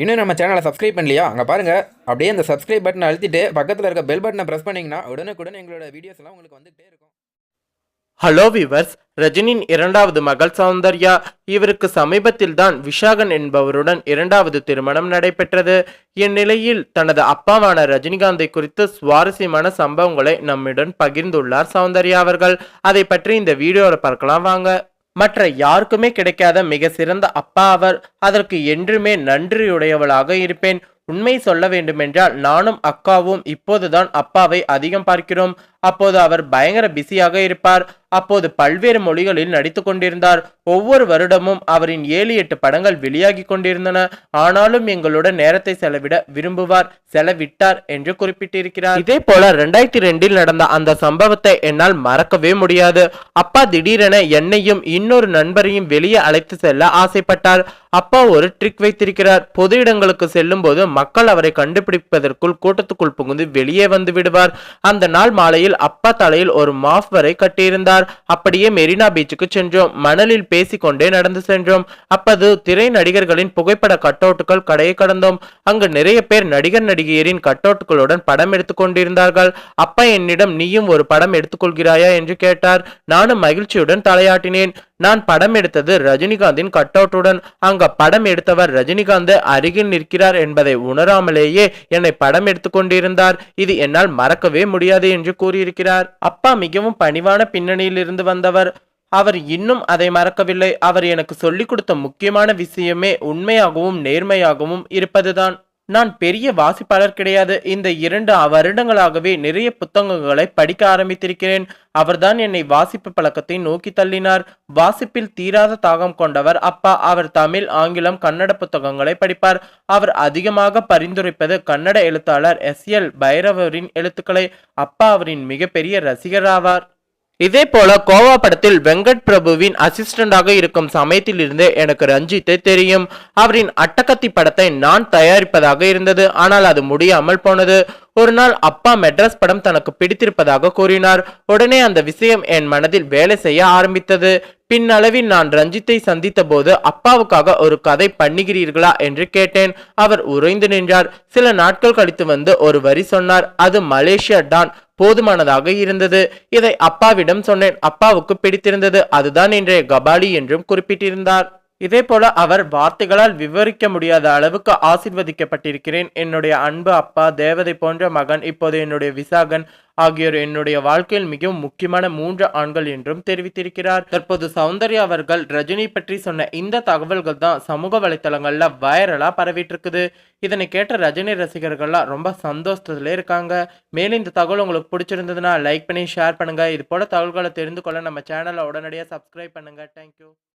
இன்னும் நம்ம சேனலை சப்ஸ்கிரைப் பண்ணலையா? அங்கே பாருங்கள் அப்படியே அந்த சப்ஸ்கிரைப் பட்டனை அழுத்திட்டு பக்கத்தில் இருக்க பெல் பட்டனை ப்ரெஸ் பண்ணிங்கன்னா உடனுக்குடன் எங்களோட வீடியோஸ் எல்லாம் உங்களுக்கு வந்துகிட்டே இருக்கும். ஹலோ விவர்ஸ் ரஜினியின் இரண்டாவது மகள் சௌந்தர்யா. இவருக்கு சமீபத்தில் தான் விஷாகன் என்பவருடன் இரண்டாவது திருமணம் நடைபெற்றது. இந்நிலையில் தனது அப்பாவான ரஜினிகாந்தை குறித்து சுவாரஸ்யமான சம்பவங்களை நம்முடன் பகிர்ந்துள்ளார் சௌந்தர்யா அவர்கள். அதை பற்றி இந்த வீடியோவில் பார்க்கலாம் வாங்க. மற்ற யாருக்குமே கிடைக்காத மிக சிறந்த அப்பா அவர். அதற்கு என்றுமே நன்றியுடையவளாக இருப்பேன். உண்மை சொல்ல வேண்டுமென்றால் நானும் அக்காவும் இப்போதுதான் அப்பாவை அதிகம் பார்க்கிறோம். அப்போது அவர் பயங்கர பிஸியாக இருப்பார். அப்போது பல்வேறு மொழிகளில் நடித்து கொண்டிருந்தார். ஒவ்வொரு வருடமும் அவரின் ஏழு எட்டு படங்கள் வெளியாகி கொண்டிருந்தன. ஆனாலும் எங்களுடன் நேரத்தை செலவிட விரும்புவார் செலவிட்டார் என்று குறிப்பிட்டிருக்கிறார். இதே போல ரெண்டாயிரத்தி ரெண்டில் நடந்த அந்த சம்பவத்தை என்னால் மறக்கவே முடியாது. அப்பா திடீரென என்னையும் இன்னொரு நண்பரையும் வெளியே அழைத்து செல்ல ஆசைப்பட்டார். அப்பா ஒரு ட்ரிக் வைத்திருக்கிறார். பொது இடங்களுக்கு செல்லும் போது மக்கள் அவரை கண்டுபிடிப்பதற்குள் கூட்டத்துக்குள் புகுந்து வெளியே வந்து விடுவார். அந்த நாள் மாலையில் அப்பா தலையில் ஒரு மாஃப் வரை கட்டியிருந்தார். அப்படியே மெரினா பீச்சுக்கு சென்றோம். மணலில் பேசிக்கொண்டே நடந்து சென்றோம். அப்போது திரை நடிகர்களின் புகைப்பட கட்டவுட்டுகள் கடையை கடந்தோம். அங்கு நிறைய பேர் நடிகர் நடிகையரின் கட்டவுட்டுகளுடன் படம் எடுத்துக் கொண்டிருந்தார்கள். அப்பா என்னிடம் நீயும் ஒரு படம் எடுத்துக்கொள்கிறாயா? என்று கேட்டார். நானும் மகிழ்ச்சியுடன் தலையாட்டினேன். நான் படம் எடுத்தது ரஜினிகாந்தின் கட்டவுட்டுடன். அங்கு படம் எடுத்தவர் ரஜினிகாந்த் அருகில் நிற்கிறார் என்பதை உணராமலேயே என்னை படம் எடுத்துக்கொண்டிருந்தார் இது என்னால் மறக்கவே முடியாது என்று கூறியிருக்கிறார். அப்பா மிகவும் பணிவான பின்னணியில் இருந்து வந்தவர். அவர் இன்னும் அதை மறக்கவில்லை. அவர் எனக்கு சொல்லிக் கொடுத்த முக்கியமான விஷயமே உண்மையாகவும் நேர்மையாகவும் இருப்பதுதான். நான் பெரிய வாசிப்பாளர் கிடையாது. இந்த இரண்டு வருடங்களாகவே நிறைய புத்தகங்களை படிக்க ஆரம்பித்திருக்கிறேன். அவர்தான் என்னை வாசிப்பு பழக்கத்தை நோக்கி தள்ளினார். வாசிப்பில் தீராத தாகம் கொண்டவர் அப்பா. அவர் தமிழ் ஆங்கிலம் கன்னட புத்தகங்களை படிப்பார். அவர் அதிகமாக பரிந்துரைப்பது கன்னட எழுத்தாளர் எஸ் எல் பைரவரின் எழுத்துக்களை. அப்பா அவரின் மிகப்பெரிய ரசிகராவார். இதே போல கோவா படத்தில் வெங்கட் பிரபுவின் அசிஸ்டண்டாக இருக்கும் சமயத்தில் இருந்தே எனக்கு ரஞ்சித்தை தெரியும். அவரின் அட்டகத்தி படத்தை நான் தயாரிப்பதாக இருந்தது. ஆனால் அது முடியாமல் போனது. ஒரு நாள் அப்பா மெட்ராஸ் படம் தனக்கு பிடித்திருப்பதாக கூறினார். உடனே அந்த விஷயம் என் மனதில் வேலை செய்ய ஆரம்பித்தது. பின்னளவில் நான் ரஞ்சித்தை சந்தித்த போது அப்பாவுக்காக ஒரு கதை பண்ணுகிறீர்களா என்று கேட்டேன். அவர் உறைந்து நின்றார். சில நாட்கள் கழித்து வந்து ஒரு வரி சொன்னார். அது மலேசியா டான் போதுமானதாக இருந்தது. இதை அப்பாவிடம் சொன்னேன். அப்பாவுக்கு பிடித்திருந்தது. அதுதான் இன்றைய கபாலி என்றும் குறிப்பிட்டிருந்தார். இதே போல அவர் வார்த்தைகளால் விவரிக்க முடியாத அளவுக்கு ஆசிர்வதிக்கப்பட்டிருக்கிறேன். என்னுடைய அன்பு அப்பா தேவதை போன்ற மகன் இப்போது என்னுடைய விசாகன் ஆகியோர் என்னுடைய வாழ்க்கையில் மிகவும் முக்கியமான மூன்று ஆண்கள் என்றும் தெரிவித்திருக்கிறார். தற்போது சௌந்தர்யா அவர்கள் ரஜினி பற்றி சொன்ன இந்த தகவல்கள் தான் சமூக வலைத்தளங்கள்ல வைரலா பரவிட்டு இருக்குது இதனை கேட்ட ரஜினி ரசிகர்கள்லாம் ரொம்ப சந்தோஷத்துல இருக்காங்க. மேலும் இந்த தகவல் உங்களுக்கு பிடிச்சிருந்ததுன்னா லைக் பண்ணி ஷேர் பண்ணுங்க. இது போல தகவல்களை தெரிந்து கொள்ள நம்ம சேனலை உடனடியாக சப்ஸ்கிரைப் பண்ணுங்க. தேங்க்யூ